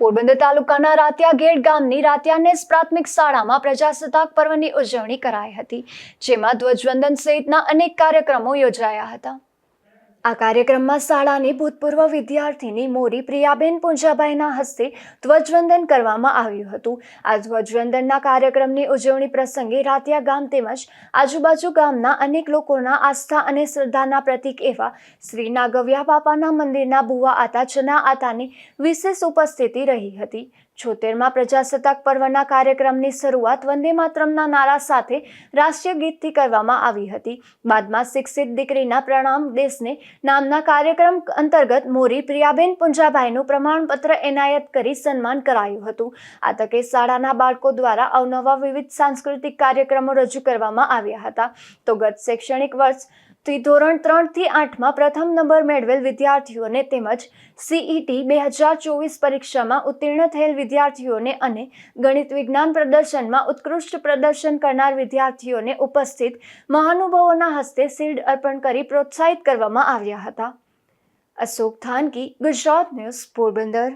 પોરબંદર તાલુકાના રાત્યા ગેટ ગામની રાતિયાનેસ પ્રાથમિક શાળામાં પ્રજાસત્તાક પર્વની ઉજવણી કરાઈ હતી, જેમાં ધ્વજવંદન સહિતના અનેક કાર્યક્રમો યોજાયા હતા. આ કાર્યક્રમમાં શાળાની ભૂતપૂર્વ વિદ્યાર્થીની મોરી પ્રિયાબેન પૂંજાભાઈના હસ્તે ધ્વજવંદન કરવામાં આવ્યું હતું. આ ધ્વજવંદનના કાર્યક્રમની ઉજવણી પ્રસંગે રાતિયા ગામ તેમજ આજુબાજુ ગામના અનેક લોકોના આસ્થા અને શ્રદ્ધાના પ્રતીક એવા શ્રી નાગવ્યા બાપાના મંદિરના ભુવા આતા ચના આતાની વિશેષ ઉપસ્થિતિ રહી હતી. છોતેરમાં પ્રજાસત્તાક પર્વના કાર્યક્રમની શરૂઆત વંદે માતરમના નારા સાથે રાષ્ટ્રીય ગીતથી કરવામાં આવી હતી. બાદમાં શિક્ષિત દીકરીના પ્રણામ દેશને નામના કાર્યક્રમ અંતર્ગત મોરી પ્રિયાબેન પુંજાભાઈનું પ્રમાણપત્ર એનાયત કરી સન્માન કરાયું હતું. આ તકે શાળાના બાળકો દ્વારા અવનવા વિવિધ સાંસ્કૃતિક કાર્યક્રમો રજૂ કરવામાં આવ્યા હતા. તો ગત શૈક્ષણિક વર્ષથી ધોરણ ત્રણથી આઠમાં પ્રથમ નંબર મેળવેલ વિદ્યાર્થીઓને તેમજ સીઈટી બે હજાર ચોવીસ પરીક્ષામાં ઉત્તીર્ણ થયેલ વિદ્યાર્થીઓને અને ગણિત વિજ્ઞાન પ્રદર્શનમાં ઉત્કૃષ્ટ પ્રદર્શન કરનાર વિદ્યાર્થીઓને ઉપસ્થિત મહાનુભાવોના હસ્તે શિલ્ડ અર્પણ કરી પ્રોત્સાહિત કરવામાં આવ્યા હતા. અશોક થાનકી, ગુજરાત ન્યૂઝ પોરબંદર.